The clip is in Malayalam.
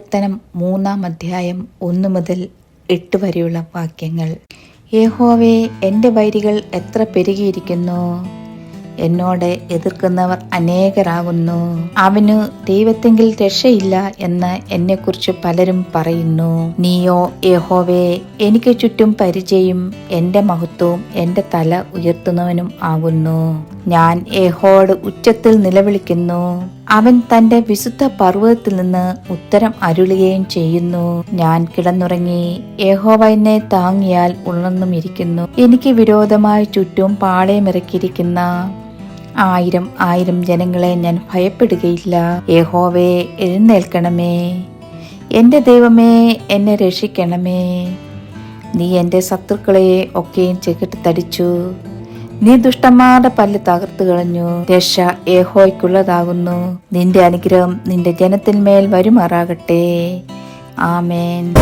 സങ്കീർത്തനം മൂന്നാം അധ്യായം ഒന്ന് മുതൽ എട്ട് വരെയുള്ള വാക്യങ്ങൾ. യഹോവേ എന്റെ വൈരികൾ എത്ര പെരുകിയിരിക്കുന്നു? എന്നോട് എതിർക്കുന്നവർ അനേകരാകുന്നു. അവനു ദൈവത്തെങ്കിൽ രക്ഷയില്ല എന്ന് എന്നെക്കുറിച്ച് പലരും പറയുന്നു. നീയോ യഹോവേ എനിക്ക് ചുറ്റും പരിചയം എന്റെ മഹത്വവും എന്റെ തല ഉയർത്തുന്നവനും ആകുന്നു. ഞാൻ യഹോട് ഉച്ചത്തിൽ നിലവിളിക്കുന്നു. അവൻ തന്റെ വിശുദ്ധ പർവതത്തിൽ നിന്ന് ഉത്തരം അരുളുകയും ചെയ്യുന്നു. ഞാൻ കിടന്നുറങ്ങി. യഹോവ എന്നെ താങ്ങിയാൽ ഉണർന്നും ഇരിക്കുന്നു. എനിക്ക് വിരോധമായി ചുറ്റും പാളയമിറക്കിയിരിക്കുന്ന ആയിരം ആയിരം ജനങ്ങളെ ഞാൻ ഭയപ്പെടുകയില്ല. യഹോവേ എഴുന്നേൽക്കണമേ. എന്റെ ദൈവമേ എന്നെ രക്ഷിക്കണമേ. നീ എന്റെ ശത്രുക്കളെ ഒക്കെയും ചെകിട്ട് തടിച്ചു. നീ ദുഷ്ടന്മാരുടെ പല്ല് തകർത്തു കളഞ്ഞു. രക്ഷ ഏഹോയ്ക്കുള്ളതാകുന്നു നിന്റെ അനുഗ്രഹം നിന്റെ ജനത്തിന്മേൽ വരുമാറാകട്ടെ. ആമേൻ.